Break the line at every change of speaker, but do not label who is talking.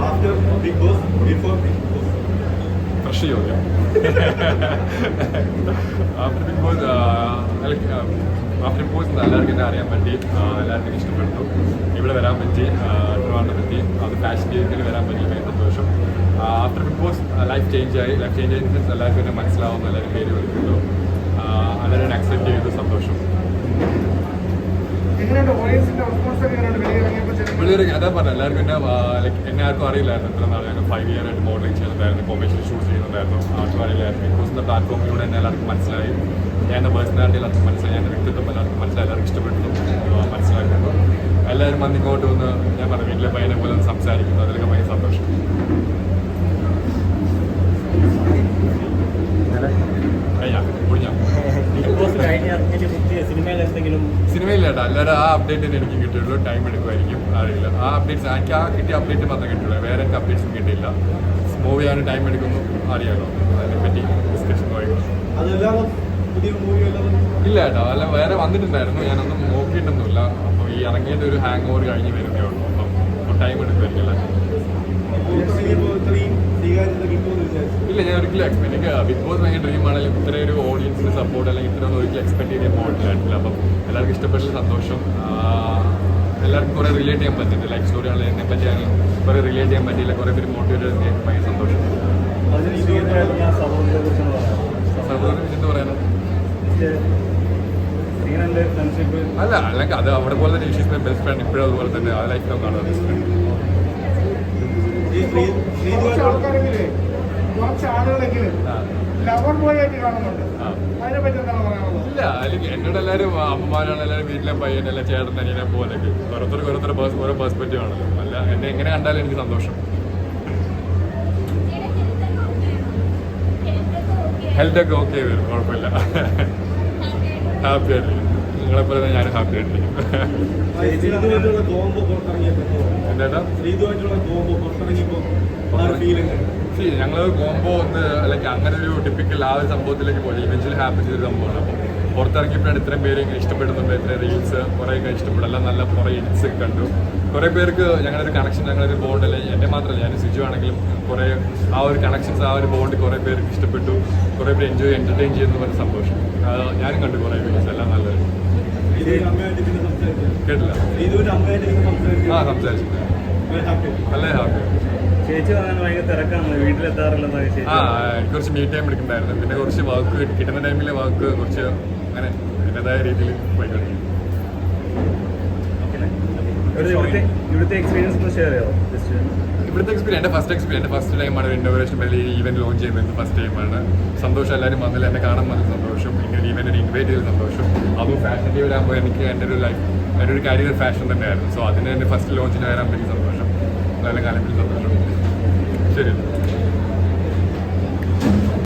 After Bigg Boss before Bigg Boss
fresh ചോദ്യം after Bigg Boss after Bigg Boss എല്ലാവർക്കും അറിയാൻ പറ്റി എല്ലാവർക്കും ഇഷ്ടപ്പെട്ടു ഇവിടെ വരാൻ പറ്റി ട്രിവാൻഡ്രം പറ്റി അത് ഫാഷൻ രീതിയിൽ വരാൻ പറ്റി ഭയങ്കര സന്തോഷം after Bigg Boss life change ആയി. ലൈഫ് ചേഞ്ച് ആയി മീൻസ് എല്ലാവർക്കും എന്നെ മനസ്സിലാവുന്നു എല്ലാവരും പേര് വിളിക്കുന്നു എല്ലാവരും അക്സെപ്റ്റ് ചെയ്തു സന്തോഷം. വെളിയൊരു അതാ പറഞ്ഞ എല്ലാവർക്കും എന്നെ ലൈക്ക് എന്നെ ആർക്കും അറിയില്ലായിരുന്നു. എത്ര നാൾ ഞാൻ ഫൈവ് ഇയർ ആയിട്ട് മോഡലിംഗ് ചെയ്യുന്നുണ്ടായിരുന്നു കോമേഴ്ഷ്യൽ ഷൂട്ട് ചെയ്യുന്നുണ്ടായിരുന്നു. ആർക്കും അറിയില്ലായിരുന്നു. ബിഗ് ബോസിന്റെ പ്ലാറ്റ്ഫോമിലൂടെ എന്നെ എല്ലാവർക്കും മനസ്സിലായി. ഞാൻ എന്റെ പേഴ്സണാലിറ്റി എല്ലാവർക്കും മനസ്സിലായി. എന്റെ വ്യക്തിത്വം എല്ലാവർക്കും മനസ്സിലായി. എല്ലാവർക്കും ഇഷ്ടപ്പെട്ടു. മനസ്സിലാക്കുന്നു എല്ലാവരും വന്ന് ഇങ്ങോട്ട് വന്ന് ഞാൻ പറഞ്ഞു വീട്ടിലെ പയ്യനെ പോലെ സംസാരിക്കുന്നു. അതിലൊക്കെ ഭയങ്കര സന്തോഷം. സിനിമയില്ലേട്ടാ എല്ലാവരും ആ അപ്ഡേറ്റ് തന്നെ എനിക്ക് കിട്ടിയുള്ളൂ ടൈം എടുക്കുമായിരിക്കും. അറിയില്ല. ആ അപ്ഡേറ്റ്സ് എനിക്ക് ആ കിട്ടിയ അപ്ഡേറ്റ് മാത്രമേ കിട്ടിയുള്ളൂ. വേറെ എനിക്ക് അപ്ഡേറ്റ്സും കിട്ടിയില്ല. മൂവി ആണ് ടൈം എടുക്കുന്നു. അറിയാമല്ലോ അതിനെപ്പറ്റി ഡിസ്കഷൻ
അല്ലാതെ
ഇല്ല ഏട്ടാ അല്ല വേറെ വന്നിട്ടുണ്ടായിരുന്നു. ഞാനൊന്നും നോക്കിയിട്ടൊന്നുമില്ല. അപ്പോൾ ഈ ഇറങ്ങിയതിന്റെ ഒരു ഹാങ് ഓവർ കഴിഞ്ഞ് വരുന്നേ ഉള്ളൂ. അപ്പം ടൈം എടുക്കുമായിരിക്കും അല്ലേ? ഇല്ല ഞാൻ ഒരിക്കലും എക്സ്പെക്ട് എനിക്ക് ബിഗ് ബോസ് ഭയങ്കര ഡ്രീം ആണെങ്കിലും ഇത്രയും ഒരു ഓഡിയൻസിന് സപ്പോർട്ട് അല്ലെങ്കിൽ ഇത്ര ഒന്നും ഒരിക്കലും എക്സ്പെക്ട് ചെയ്യാൻ പോയിട്ടില്ലായിട്ടില്ല അപ്പം എല്ലാവർക്കും ഇഷ്ടപ്പെട്ട സന്തോഷം. എല്ലാവർക്കും കുറേ റിലേറ്റ് ചെയ്യാൻ പറ്റുന്നുണ്ട് ലൈഫ് സ്റ്റോറി ആണെങ്കിലും എന്നെ പറ്റിയാണെങ്കിലും കുറേ റിലേറ്റ് ചെയ്യാൻ പറ്റിയില്ല. കുറേ പേര് മോട്ടിവേറ്റ് ചെയ്യാൻ ഭയങ്കര സന്തോഷം. സഹോദരൻ എന്ത് പറയാനാണ് അല്ല അല്ലെങ്കിൽ അത് അവിടെ പോലെ തന്നെ ബെസ്റ്റ് ഫ്രണ്ട് ഇപ്പോഴും അതുപോലെ തന്നെ ആ ലൈഫ് കാണുന്നത് ബെസ്റ്റ് ഫ്രണ്ട്
കുറച്ച്
ശ്രീധുവായിട്ട്
ആൾക്കാരെങ്കിലേ കുറച്ച് ആളുകളെങ്കിലും ലവർ ബോയ് ആയിട്ട് കാണുന്നുണ്ട്. അതിനെപ്പറ്റി എന്താണ് പറയാനുള്ളത്?
ഇല്ല അല്ലെങ്കിൽ എന്നോട് എല്ലാവരും അമ്മമാരാണ് എല്ലാവരും വീട്ടിലെ പയ്യനെല്ലാം ചേട്ടൻ അനിയനെ പോലൊക്കെ ഓരോരുത്തർക്ക് ഓരോരുത്തർ പേഴ്സ് ഓരോ പെർസ്പെക്റ്റീവ് ആണല്ലോ അല്ല എന്നെ എങ്ങനെ കണ്ടാലും എനിക്ക് സന്തോഷം. ഹെൽത്തൊക്കെ ഓക്കെ വരും. കുഴപ്പമില്ല. ഹാപ്പി ആയിട്ടിരിക്കും നിങ്ങളെപ്പോലെ തന്നെ ഞാനും ഹാപ്പി ആയിട്ടിരിക്കും. ഞങ്ങൾ കോംബോ ഒന്ന് അല്ലെങ്കിൽ അങ്ങനെ ഒരു ടിപ്പിക്കൽ ആ ഒരു സംഭവത്തിലേക്ക് പോയി. ഇവൻച്വലി ഹാപ്പി ചെയ്തൊരു സംഭവമാണ്. അപ്പം പുറത്തിറങ്ങിയപ്പോഴാണ് ഇത്രയും പേര് ഇഷ്ടപ്പെടുന്നുണ്ട്. ഇത്രയും റീൽസ് കുറേ ഒക്കെ ഇഷ്ടപ്പെടും. എല്ലാം നല്ല കുറേ എഡിറ്റ്സ് ഒക്കെ കണ്ടു. കുറേ പേർക്ക് ഞങ്ങളൊരു കണക്ഷൻ ഞങ്ങളൊരു ബോണ്ട് അല്ലെങ്കിൽ എന്റെ മാത്രമല്ല ഞാൻ സിജു ആണെങ്കിലും കുറേ ആ ഒരു കണക്ഷൻസ് ആ ഒരു ബോണ്ട് കുറേ പേർക്ക് ഇഷ്ടപ്പെട്ടു. കുറേ പേര് എൻജോയ് എന്റർടൈൻ ചെയ്യുന്ന പറഞ്ഞ സന്തോഷം. ഞാനും കണ്ടു കുറേ വീഡിയോസ് എല്ലാം നല്ലത്
ശ്രീധുവിന്റെ അമ്മയായിട്ട് പിന്നെ സംസാരിച്ചു
കേട്ടില്ല. ആ സംസാരിച്ചു. നല്ല ഹാപ്പി
ചേച്ചി പറയാൻ ഭയങ്കര തിരക്കാണ്. വീട്ടിലെത്താറില്ലെന്നൊക്കെ ചേച്ചി
ആ എനിക്ക് കുറച്ച് മീ ടൈം എടുക്കണ്ടായിരുന്നു പിന്നെ കുറച്ച് വാക്ക് കിട്ടുന്ന ടൈമിലെ വാക്ക് കുറച്ച് അങ്ങനെ എന്റെതായ രീതിയിൽ പോയിക്കൊണ്ടിരിക്കും
ഇവിടുത്തെ എക്സ്പീരിയൻസ് ഷെയർ ചെയ്യാമോ ജസ്റ്റ്
ഇവിടുത്തെ എക്സ്പീരിയൻസ് എന്റെ ഫസ്റ്റ് എക്സ്പീരിയൻസ് എന്റെ ഫസ്റ്റ് ടൈമാണ് ആണ് ഇന്നോവേഷൻ വലിയ ഈവന്റ് ലോഞ്ച് ചെയ്യുന്നത് ഫസ്റ്റ് ടൈം ആണ്. സന്തോഷം എല്ലാവരും വന്നില്ല എന്നെ കാണാൻ വന്ന സന്തോഷം. ഇങ്ങനെ ഈവന്റ് ഇൻവൈറ്റ് ചെയ്ത സന്തോഷം. അതും ഫാഷൻ ഡേ വരാകുമ്പോൾ എനിക്ക് എന്റെ ഒരു ലൈഫ് എന്റെ ഒരു കരിയർ ഫാഷൻ തന്നെയായിരുന്നു. സോ അതിന് എന്റെ ഫസ്റ്റ് ലോഞ്ചിന് വരാൻ പറ്റിയ സന്തോഷം. നല്ല കാലം സന്തോഷം ശരി.